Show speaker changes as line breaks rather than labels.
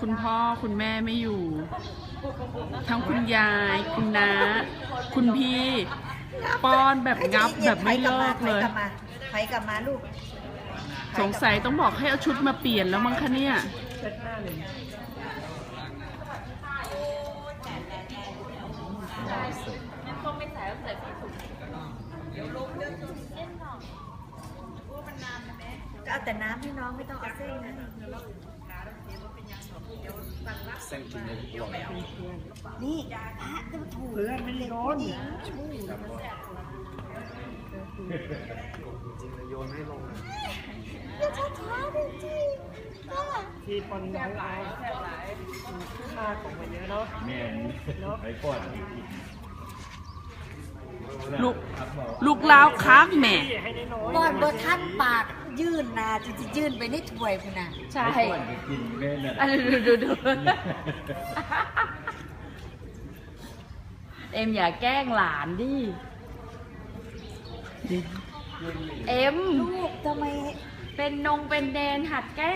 คุณพ่อคุณแม่ไม่อยู่ ทั้งคุณยาย คุณน้า คุณพี่ ป้อนแบบงับแบบไม่เลิกเลย
ถกลับมาถอยกลับมาลูก
สงสัยต้องบอกให้เอาชุดมาเปลี่ยนแล้วมั้งคะเนี่ย
ก็เอาแต่น้ำให้น้องไม่ต้องเอาเส้นนะ
เส้นกินเลยอร่อย
นี่พระดูถูก
เพื่อนไม่โยน
จริงเลยโยนให้ลง
ที่ปนน้อยเอาค่าของมันเยอะเนาะ
แม่นี้ไปก่อน
ลูกลูกลาวค้างแม่
ที่อย
บอนบนท่านปาก ยื่นนาจะจะยื่นไปในถ้วยพุ่นน่ะ
ใช่
ไปก่อนจะกินแม่น่ะ
อันดูดูดูเอ็มอย่าแกล้งหลานดิ เอ็ม
ลูกทำไม
เป็นนงเป็นแดนหัดแกล้ง